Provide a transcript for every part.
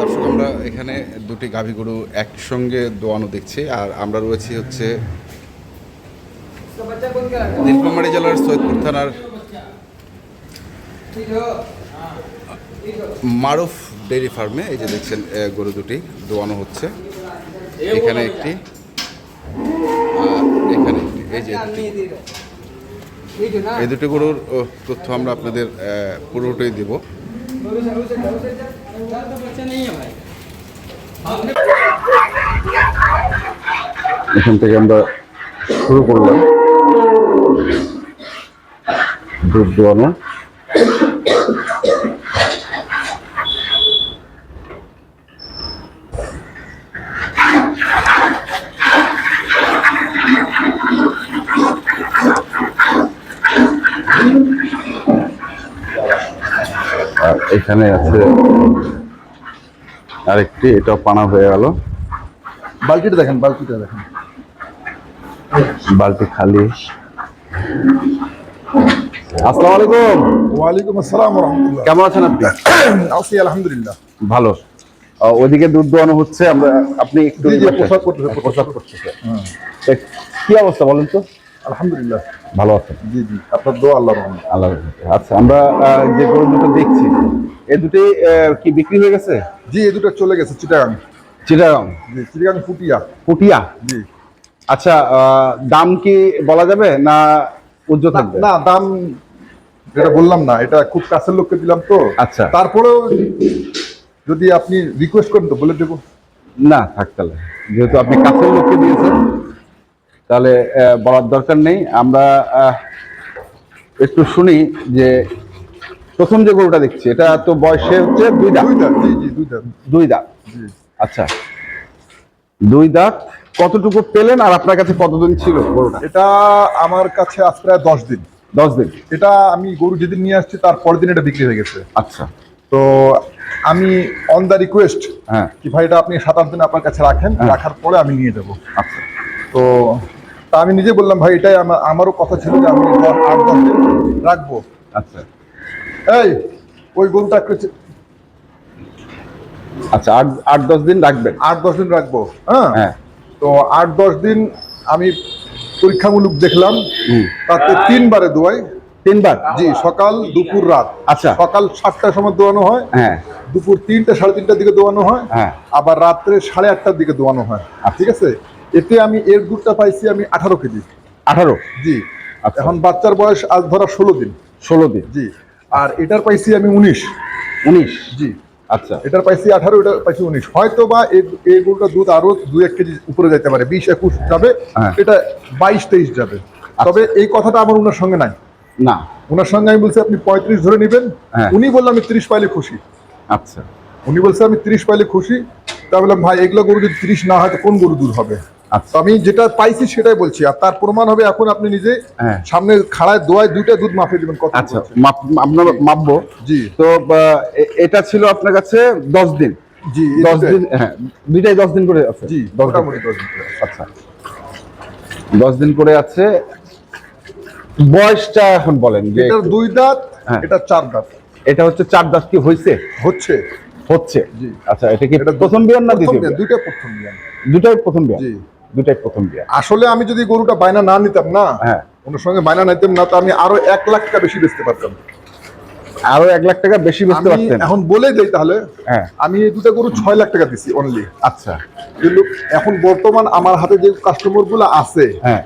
দর্শক, আমরা এখানে দুটি গাভী গরু একসঙ্গে দোয়ানো দেখছি, আর আমরা রয়েছি হচ্ছে নীলফামারী জেলার সৈয়দপুর থানার মারুফ ডেইরি ফার্মে। এই যে দেখছেন গরু দুটি দোয়ানো হচ্ছে। এখানে একটি এখানে একটি, এই যে এই দুটি গরুর তথ্য আমরা আপনাদের পুরোটাই দেব। এখান থেকে আমরা শুরু করলাম। দুধ দোয়ানো। এখানে আছে আরেকটি এটাও পানা হয়ে গেল। বালতিটা দেখেন বালতিটা দেখেন। বালতি খালি। আসসালামু আলাইকুম। ওয়ালাইকুম আসসালাম রহমতুল্লাহ কেমন আছেন আপনি? আছি আলহামদুলিল্লাহ। ভালো। ওইদিকে দুধ দোয়ানো হচ্ছে আমরা আপনি একটু পোশাক করতেছে, পোশাক করতেছে কি অবস্থা বলেন তো? আলহামদুলিল্লাহ। ভালো আছেন? জি জি। আপনার দোয়া আল্লাহ রহমান আল্লাহ আচ্ছা আমরা যে গরু দুটো দেখছি এই দুটি কি বিক্রি হয়ে গেছে? জি এই দুটো চলে গেছে চিটাগাং। চিটাগাং। জি চিটাগাং ফুটিয়া। পুটিয়া জি। আচ্ছা দাম কি বলা যাবে না উজ্জ্ব থাকবে? না দাম যেটা বললাম না এটা খুব কাছের লোককে দিলাম তো। আচ্ছা। তারপরেও যদি আপনি রিকোয়েস্ট করেন তো বলে দেবো। না থাক তাহলে। যেহেতু আপনি কাছের লোককে দিয়েছেন তাহলে বলার দরকার নেই। আমরা একটু শুনি যে প্রথম যে গরুটা দেখছি এটা তো বয়সে হচ্ছে দুই দাঁত। দুই দাঁত জি জি দুই দাঁত। দুই দাঁত? আচ্ছা। দুই দাঁত কতটুকু পেলেন আর আপনার কাছে কতদিন ছিল গরুটা? এটা আমার কাছে আজ প্রায় দশ দিন। দশ দিন? এটা আমি গরু যেদিন নিয়ে আসছি তার পরের দিন এটা বিক্রি হয়ে গেছে। আচ্ছা। তো আমি অন দ্য রিকোয়েস্ট হ্যাঁ। কি ভাই এটা আপনি সাত আট দিন আপনার কাছে রাখেন হ্যাঁ। রাখার পরে আমি নিয়ে যাব। আচ্ছা। তো তা আমি নিজে বললাম ভাই এটাই আমার আমারও কথা ছিল যে আমি আট দশ দিন রাখব। আচ্ছা। এই ওই গরুটা আচ্ছা আট আট দশ দিন রাখবেন? আট দশ দিন রাখব হ্যাঁ? হ্যাঁ। তো আট দশ দিন আমি পরীক্ষামূলক দেখলাম। তাতে তিনবারে দোয়াই। তিনবার? জি সকাল দুপুর রাত। আচ্ছা। সকাল সাতটার সময় দোয়ানো হয় হ্যাঁ। দুপুর তিনটে সাড়ে তিনটার দিকে দোয়ানো হয় হ্যাঁ। আবার রাত্রে সাড়ে আটটার দিকে দোয়ানো হয় ঠিক আছে? এতে আমি এর দুধটা পাইছি আমি আঠারো কেজি। আঠারো? জি। আচ্ছা। এখন বাচ্চার বয়স আজ ধরা ষোলো দিন। ষোলো দিন। জি। আর এটার পাইছি আমি উনিশ। উনিশ? জি। আচ্ছা। এটার পাইছি আঠারো এটার পাইছি উনিশ। হয়তো বা এই- গরুটার দুধ আরও দু এক কেজি উপরে যেতে পারে বিশ একুশ যাবে হ্যাঁ। এটা বাইশ তেইশ যাবে। তবে এই কথাটা আমার ওনার সঙ্গে নাই। না। ওনার সঙ্গে আমি বলছি আপনি পঁয়ত্রিশ ধরে নেবেন। হ্যাঁ। উনি বললাম আমি ত্রিশ পাইলে খুশি। আচ্ছা। উনি বলছে আমি ত্রিশ পাইলে খুশি। তা বললাম ভাই এগুলো গরু যদি ত্রিশ না হয় তো কোন গরু দুধ হবে? আচ্ছা তো আমি যেটা পাইছি সেটাই বলছি। আর তার প্রমাণ হবে এখন আপনি নিজে হ্যাঁ। সামনে খাড়ায় দোয়ায় দুইটা দুধ মাফিয়ে দেবেন কত আচ্ছা মাপ মাপবো। জি। তো এটা ছিল আপনার কাছে দশ দিন। জি দশ দিন হ্যাঁ দুইটাই দশ দিন করে আছে। জি মোটামুটি দশ দিন করে। আচ্ছা। দশ দিন করে আছে। বয়সটা এখন বলেন যে এটার দুই দাঁত হ্যাঁ। এটা চার দাঁত। এটা হচ্ছে চার দাস কি হয়েছে হচ্ছে। হচ্ছে। জি। আচ্ছা এটা কি এটা প্রথম বিয়ান না প্রথম দ্বিতীয়? দুইটা প্রথম বিয়ান। দুটাই প্রথম বিয়ান। জি। দুটাই প্রথম বিয়ান আসলে আমি যদি গরুটা বায়না না নিতাম না? হ্যাঁ। ওনার সঙ্গে বায়না নিতাম না তো আমি আরও এক লাখ টাকা বেশি বেচতে পারতাম। আরও এক লাখ টাকা বেশি বেচতে পারতেন? এখন বলে দেই তাহলে হ্যাঁ। আমি এই দুটা গরু ছয় লাখ টাকা দিছি অনলি আচ্ছা। কিন্তু এখন বর্তমান আমার হাতে যে কাস্টমারগুলো আছে হ্যাঁ।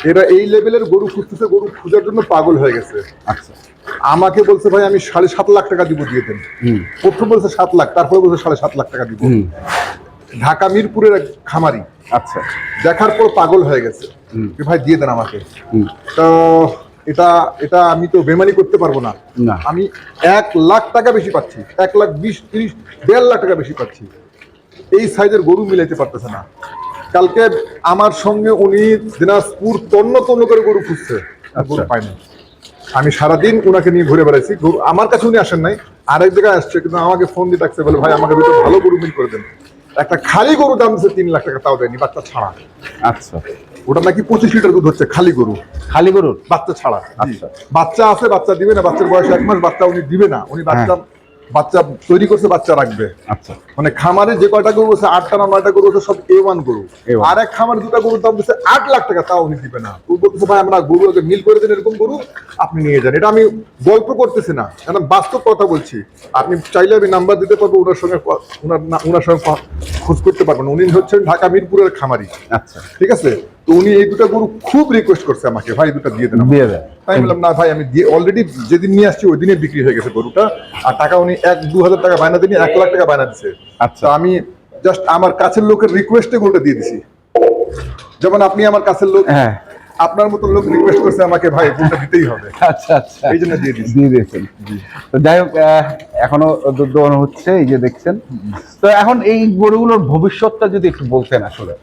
এরা এই লেভেলের গরু খুঁজতেছে গরু খোঁজার জন্য পাগল হয়ে গেছে। আচ্ছা। আমাকে বলছে ভাই আমি সাড়ে সাত লাখ টাকা দিব দিয়ে দেন। প্রথম বলছে সাত লাখ তারপরে বলছে সাড়ে সাত লাখ টাকা দিব। ঢাকা মিরপুরের এক খামারি আচ্ছা দেখার পর পাগল হয়ে গেছে। ভাই দিয়ে দেন আমাকে। তো এটা এটা আমি তো বেমানি করতে পারব না। আমি এক লাখ টাকা বেশি পাচ্ছি। এক লাখ বিশ তিরিশ দেড় লাখ টাকা বেশি পাচ্ছি। এই সাইজের গরু মিলাইতে পারতেছে না। কালকে আমার সঙ্গে উনি দিনাজপুর তন্ন তন্ন করে গরু খুঁজছে। আর গরু আচ্ছা। পায়নি। আমি সারাদিন ওনাকে নিয়ে ঘুরে বেড়াইছি। গরু আমার কাছে উনি আসেন নাই। আরেক জায়গায় আসছে কিন্তু আমাকে ফোন দিয়ে ডাকছে বলে ভাই আমাকে দুটো ভালো গরু মিল করে দেন। একটা খালি গরু দাম দিচ্ছে তিন লাখ টাকা তাও দেয়নি বাচ্চা ছাড়া। আচ্ছা। ওটা নাকি পঁচিশ লিটার দুধ হচ্ছে খালি গরু। খালি গরুর? বাচ্চা ছাড়া আচ্ছা। বাচ্চা আছে বাচ্চা দিবে না বাচ্চার বয়স এক মাস বাচ্চা উনি দিবে না। উনি বাচ্চা বাচ্চা তৈরি করছে বাচ্চা রাখবে। আচ্ছা। মানে খামারে যে কয়টা গরু আছে আটটা না নয়টা গরু আছে সব এ ওয়ান গরু। আর এক খামারে দুটা গরুর দাম দিচ্ছে আট লাখ টাকা তাও উনি দিবে না। ও বলতেছে ভাই আমরা গরুকে মিল করে দেন এরকম গরু আপনি নিয়ে যান। এটা আমি গল্প করতেছি না কারণ বাস্তব কথা বলছি। আপনি চাইলে আমি নাম্বার দিতে পারব ওনার সঙ্গে ওনার ওনার সঙ্গে খোঁজ করতে পারবেন উনি হচ্ছেন ঢাকা মিরপুরের খামারি। আচ্ছা। ঠিক আছে? তো উনি এই দুটো গরু খুব রিকোয়েস্ট করছে আমাকে ভাই দুটো দিয়ে দেন দিয়ে দেন। আমি বললাম না ভাই আমি দিয়ে অলরেডি যেদিন নিয়ে আসছি ওই দিনে বিক্রি হয়ে গেছে গরুটা। আর টাকা উনি এক দু হাজার টাকা বায়না দিন এক লাখ টাকা বায়না দিচ্ছে আচ্ছা। আমি জাস্ট আমার কাছের লোকের রিকোয়েস্টে গরুটা দিয়ে দিছি। যেমন আপনি আমার কাছের লোক হ্যাঁ। আপনার মতো লোক রিকোয়েস্ট করছে আমাকে ভাই গরুটা দিতেই হবে। আচ্ছা আচ্ছা। এই জন্য দিয়ে দিয়েছি। দিয়ে দিয়েছেন। তো যাই হোক এখনও দুধ হচ্ছে এই যে দেখছেন। তো এখন এই গরুগুলোর ভবিষ্যৎটা যদি একটু বলতেন আসলে।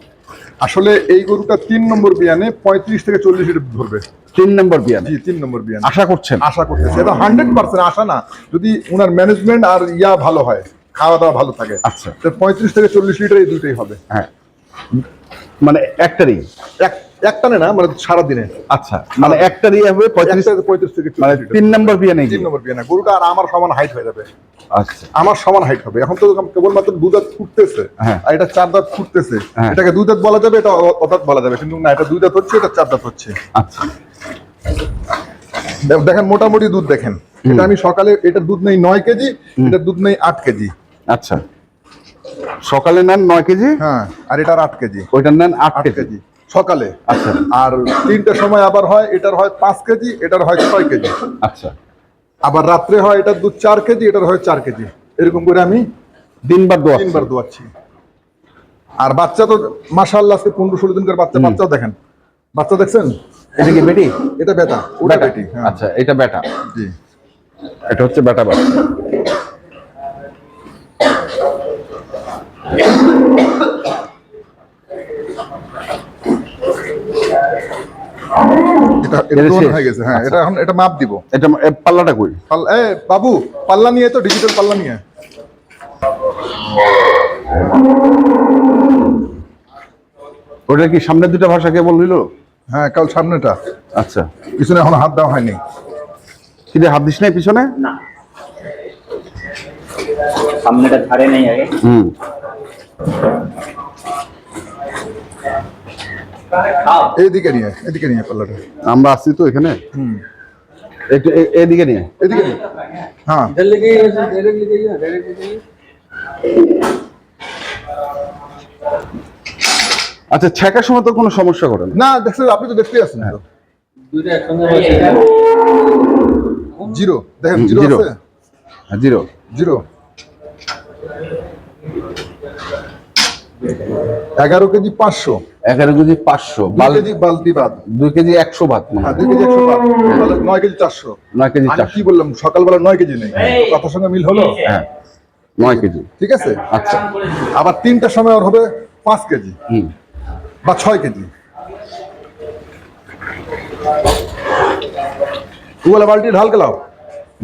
আসলে এই গরুটা তিন নম্বর বিয়ানে পঁয়ত্রিশ থেকে চল্লিশ লিটার ধরবে। তিন নম্বর বিয়ানে? জি তিন নম্বর বিয়ানে। আশা করছেন? আশা করতেছি। এটা হান্ড্রেড পার্সেন্ট আশা না। যদি ওনার ম্যানেজমেন্ট আর ইয়া ভালো হয় খাওয়া দাওয়া ভালো থাকে আচ্ছা। পঁয়ত্রিশ থেকে চল্লিশ লিটার এই দুটোই হবে। হ্যাঁ। মানে একটারই। এক একটানে না মানে সারাদিনে। আচ্ছা মানে একটারই হবে পঁয়ত্রিশ পঁয়ত্রিশ থেকে মানে তিন নম্বর বিয়ানে তিন নম্বর বিয়ে না গরুটা আর আমার সমান হাইট হয়ে যাবে। আচ্ছা। আমার সমান হাইট হবে। এখন তো কেবলমাত্র দু দাঁত ফুটতেছে হ্যাঁ। আর এটা চার দাঁত ফুটতেছে। হ্যাঁ। এটাকে দুই দাঁত বলা যাবে এটা অ- অদাঁত বলা যাবে। কিন্তু না এটা দুই দাঁত হচ্ছে এটা চার দাঁত হচ্ছে। আচ্ছা। দেখেন মোটামুটি দুধ দেখেন। এটা আমি সকালে এটা দুধ নেই নয় কেজি এটা দুধ নেই আট কেজি। আচ্ছা। সকালে নেন নয় কেজি? হ্যাঁ আর এটার আট কেজি। ওইটার নেন আট কেজি। সকালে। আচ্ছা। আর তিনটার সময় আবার হয় এটার হয় পাঁচ কেজি এটার হয় ছয় কেজি। আচ্ছা। আবার রাত্রে হয় এটার দুধ চার কেজি এটার হয় চার কেজি। এরকম করে আমি দিনবার দোয়া তিনবার দোয়াচ্ছি। আর বাচ্চা তো মাসাল্লাহ আজকে পনেরো ষোলো দিনকার করে বাচ্চা বাচ্চাও দেখেন। বাচ্চা দেখছেন? এটা কি বেটি? এটা বেটা ওটা বেটি হ্যাঁ। আচ্ছা এটা বেটা। জি। এটা হচ্ছে বেটা বাচ্চা। এটা? হয়ে গেছে হ্যাঁ এটা এখন এটা মাপ দিব। এটা পাল্লাটা কই? পাল- এ বাবু পাল্লা নিয়ে তো ডিজিটাল পাল্লা নিয়ে। ওটা কি সামনের দুটা ভাষা কে বলছিল হ্যাঁ কাল সামনেটা। আচ্ছা। পিছনে এখন হাত দেওয়া হয়নি। কি হাত দিস নাই পিছনে? না। সামনেটা ধারে নেই আগে। হুম। খাও এইদিকে নিয়ে এদিকে নিয়ে পাল্লাটা। আমরা আসছি তো এখানে? একটু এদিকে নিয়ে। এদিকে নিয়ে। হ্যাঁ। আচ্ছা ছেঁকার সময় তো কোনো সমস্যা করে না। দেখছেন আপনি তো দেখতে আছেন জিরো। দেখেন জিরো জিরো। হ্যাঁ, জিরো। জিরো। এগারো কেজি পাঁচশো। এগারো কেজি পাঁচশো কেজি বালতি বাদ। দুই কেজি একশো ভাত হ্যাঁ দুই কেজি একশো নয় কেজি চারশো। নয় কেজি চারশো। কি বললাম সকালবেলা নয় কেজি নেই। কথার সঙ্গে মিল হলো? হ্যাঁ নয় কেজি। ঠিক আছে? আচ্ছা। আবার তিনটার সময় ওর হবে পাঁচ কেজি। হুম। বা ছয় কেজি। তুই বলে বালতি ঢাল গেলাও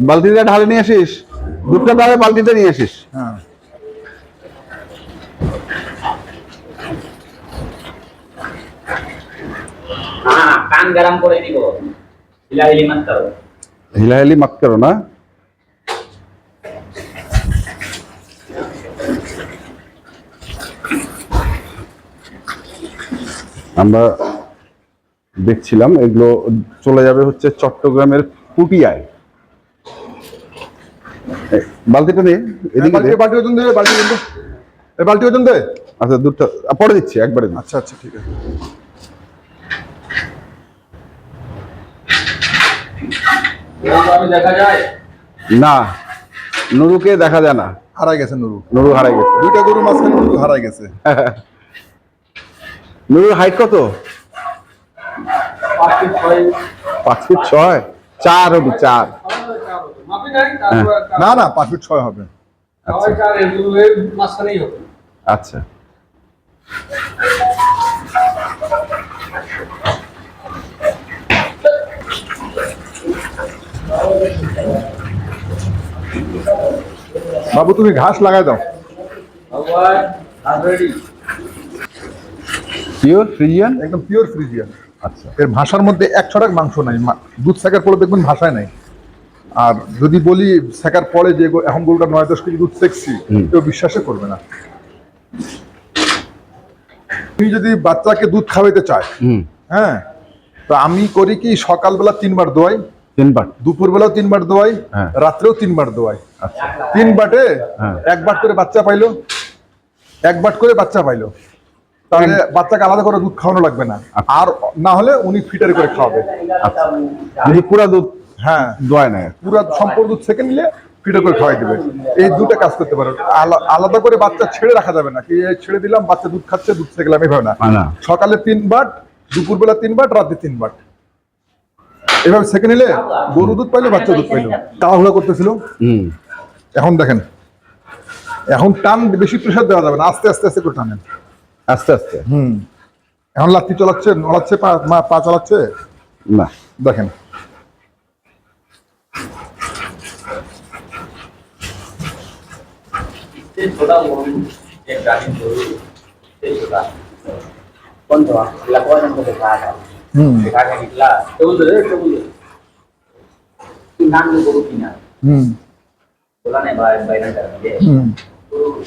বালতিতে ঢালে নিয়ে আসিস। দুধটা তাহলে বালতিতে নিয়ে আসিস। হ্যাঁ। কান গরম করে দিব হিলাহিলি মাত্র। হিলাহিলি মাত করো না? আমরা দেখছিলাম এগুলো চলে যাবে হচ্ছে চট্টগ্রামের পুটিয়ায় বালতিটা এদিকে দে। বালতি বালতি ওজন দে বালতি ওজন দে। বালতি ওজন দে। আচ্ছা দুধটা পরে দিচ্ছি একবারে আচ্ছা আচ্ছা ঠিক আছে। দেখা যায়? না নুরুকে দেখা যায় না। হারাই গেছে নুরু। নুরু হারাই গেছে। দুইটা গরু মাঝখানে নুরু হারাই গেছে। নুরুর হাইট কত? পাঁচ ফুট ছয়। চার হবে চার। না না পাঁচ ফিট ছয় হবে। আচ্ছা। বাবু তুমি ঘাস লাগাই দাও। পিওর ফ্রিজিয়ান একদম পিওর ফ্রিজিয়ান আচ্ছা। এর ভাষার মধ্যে এক ছড়াক মাংস নাই। মা- দুধ শাকের পরে দেখবেন ভাষায় নাই। আর যদি বলি শেখার পরে যে এখন গরুটা নয় দশ কেজি দুধ সেকছি কেউ বিশ্বাসই করবে না। তুমি যদি বাচ্চাকে দুধ খাওয়াইতে চায় হ্যাঁ তো আমি করি কি সকালবেলা তিনবার দোয়াই তিনবার। দুপুরবেলাও তিনবার দোয়াই হ্যাঁ। রাত্রেও তিনবার দোয়াই। আচ্ছা। তিন বাটে হ্যাঁ। এক বাট করে বাচ্চা পাইলো এক বাট করে বাচ্চা পাইলো। তাহলে বাচ্চাকে আলাদা করে দুধ খাওয়ানো লাগবে না। আর না হলে উনি ফিটারে করে খাওয়াবে। আচ্ছা। যদি পুরা দুধ হ্যাঁ। দোয়ায় নেয়। পুরো সম্পূর্ণ দুধ থেকে নিলে ফিটার করে খাওয়াই দেবে। এই দুটো কাজ করতে পারো। আলা- আলাদা করে বাচ্চা ছেড়ে রাখা যাবে না। কি ছেড়ে দিলাম বাচ্চা দুধ খাচ্ছে দুধ সেকেলাম এভাবে না। না। সকালে তিন বাট দুপুরবেলা তিন বাট রাতে তিন বাট। এভাবে সেকে নিলে গরু দুধ পাইলো বাচ্চা দুধ পাইলো। তাড়াহুড়া করতেছিল। হুম। এখন দেখেন এখন টান বেশি প্রেশার দেওয়া যাবে না আস্তে আস্তে আস্তে করে টানেন। আস্তে আস্তে। হুম। এখন লাত্তি চালাচ্ছে নড়াচ্ছে পা মা- পা চালাচ্ছে। না দেখেন। छोटा म्हणून एक गाडी करू ते छोटा कोण तो लपवा नंतर ते काय হুম ते काय घेतला टेबल रे टेबल तू नाम करू की ना হুম बोला नाही बाय बाय म्हणजे হুম तो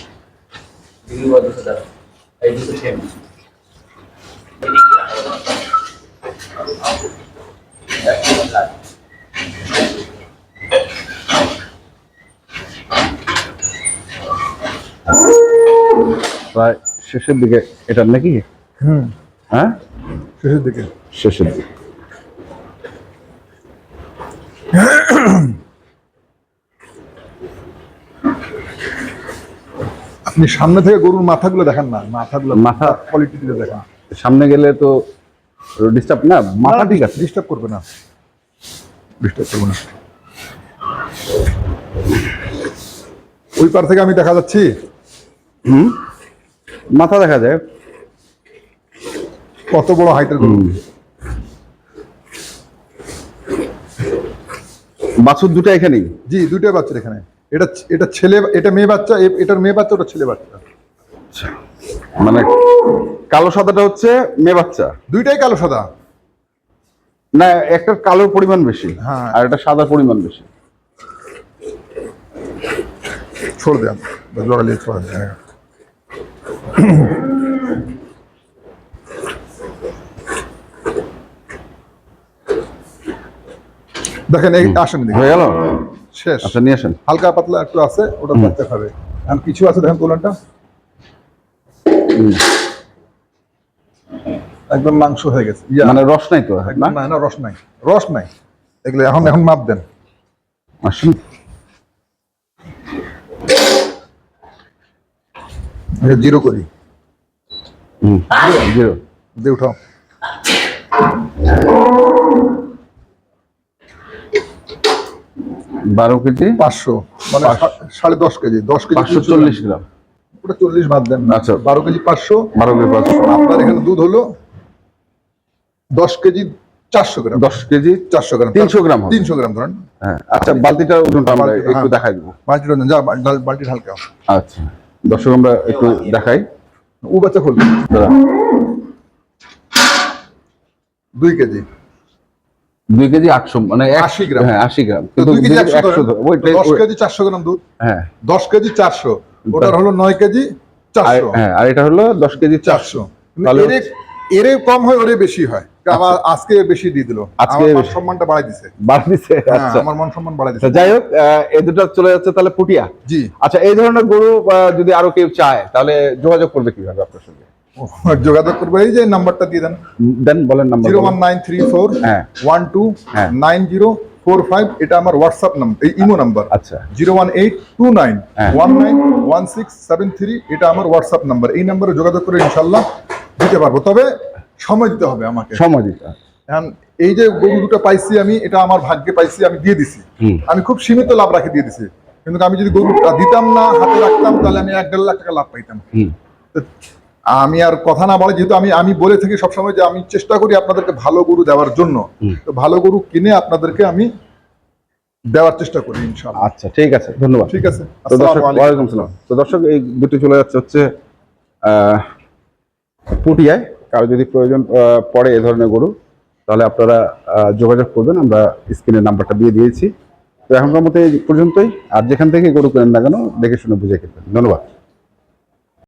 दिल्ली वर दिसत आहे दुसरं शेम প্রায় শেষের দিকে এটা নাকি হুম হ্যাঁ শেষের দিকে শেষের দিকে আপনি সামনে থেকে গরুর মাথাগুলো দেখেন না? মাথাগুলো মাথা? কোয়ালিটি দিয়ে দেখেন। সামনে গেলে তো ডিস্টার্ব না মাথা ঠিক আছে। ডিস্টার্ব করবে না। ডিস্টার্ব করবে না। ওই পার থেকে আমি দেখা যাচ্ছি। হুম? মাথা দেখা যায়। কত বড় হাইটের গরু? বাছুর দুটো এখানেই জি দুইটাই বাচ্চা এখানে এটা এটা ছেলে এটা মেয়ে বাচ্চা এ- এটার মেয়ে বাচ্চা ওটা ছেলে বাচ্চা মানে কালো সাদাটা হচ্ছে মেয়ে বাচ্চা দুইটাই কালো সাদা না একটা কালোর পরিমাণ বেশি হ্যাঁ। আর একটা সাদার পরিমাণ বেশি छोड़ दिया बस लड़ा लिए छोड़ दिया দেখেন এই আসেন হয়ে গেল? শেষ। আচ্ছা নিয়ে আসেন। হালকা পাতলা একটু আছে ওটা বাচ্চা খাবে আর কিছু আছে দেখেন তোলানটা। একদম মাংস হয়ে গেছে। মানে রস নাই তো না? না রস নাই। রস নাই। এগুলো এখন এখন মাপ দেন। আসুন। এটা জিরো করি। হুম জিরো। দিয়ে উঠাও। বারো কেজি? পাঁচশো। মানে সাড়ে দশ কেজি দশ কেজি পাঁচশো চল্লিশ গ্রাম। ওটা চল্লিশ বাদ দেন আচ্ছা। বারো কেজি পাঁচশো। বারো কেজি পাঁচশো। আপনার এখানে দুধ হলো দশ কেজি চারশো গ্রাম। দশ কেজি চারশো গ্রাম। 300 গ্রাম। তিনশো গ্রাম ধরেন। হ্যাঁ। আচ্ছা বালতিটার ওজনটা আমরা একটু হ্যাঁ। দেখাই দেবো। বালতিটা নেন, যা বাল- বালতি ঢালকে আও। আচ্ছা। দর্শক আমরা একটু দেখাই। ও বাচ্চা খুলবে। দুই কেজি। দুই কেজি আটশো মানে 80 গ্রাম। হ্যাঁ আশি গ্রাম। কিন্তু দুই কেজি একশো দশ কেজি চারশো গ্রাম দুধ? হ্যাঁ। দশ কেজি চারশো। ওটার হলো নয় কেজি চারশো। হ্যাঁ আর এটা হলো দশ কেজি চারশো। তাহলে এরে কম হয় ওরে বেশি হয়। আবার আজকে বেশি দিয়ে দিল। আজকে মান। সম্মানটা বাড়াই দিছে। হ্যাঁ, আচ্ছা। আমার মান সম্মান বাড়াই আচ্ছা, দিছে যাই হোক এই দুটো চলে যাচ্ছে তাহলে পুটিয়া। জি। আচ্ছা এই ধরনের গরু যদি আরও কেউ চায় তাহলে যোগাযোগ করবে কীভাবে আপনার সঙ্গে? যোগাযোগ করব। এই যে নাম্বারটা দিয়ে দেন। দেন বলেন number. Zero one nine three four হ্যাঁ। ওয়ান টু হ্যাঁ। নাইন জিরো ফোর ফাইভ এটা আমার হোয়াটসঅ্যাপ নাম্বার এই ইমো নাম্বার। আচ্ছা। Zero one eight two nine হ্যাঁ। One nine one six seven three এটা আমার হোয়াটসঅ্যাপ নাম্বার। এই নাম্বারে যোগাযোগ করে ইনশাল্লাহ দিতে পারব। তবে সময় দিতে হবে আমাকে। সময় দিতে এখন এই যে গরু দুটো পাইছি আমি এটা আমার ভাগ্যে পাইছি আমি দিয়ে দিছি। আমি খুব সীমিত লাভ রাখে দিয়ে দিছি। কিন্তু আমি যদি গরুটা দিতাম না হাতে রাখতাম তাহলে আমি এক দেড় লাখ টাকা লাভ পাইতাম। আমি আর কথা না বলে যেহেতু আমি আমি বলে থাকি সবসময় যে আমি চেষ্টা করি আপনাদেরকে ভালো গরু দেওয়ার জন্য। তো ভালো গরু কিনে আপনাদেরকে আমি দেওয়ার চেষ্টা করি ইনশাআল্লাহ। আচ্ছা ঠিক আছে ধন্যবাদ। ঠিক আছে আসসালামু আলাইকুম। ওয়ালাইকুম সালাম তো দর্শক এই দুটি চলে যাচ্ছে হচ্ছে পুটিয়ায়। কারও যদি প্রয়োজন পড়ে এ ধরনের গরু তাহলে আপনারা যোগাযোগ করবেন। আমরা স্ক্রিনের নাম্বারটা দিয়ে দিয়েছি। তো এখনকার মতো এই পর্যন্তই। আর যেখান থেকে গরু কেনেন না কেন দেখে শুনে বুঝে খেতেন ধন্যবাদ।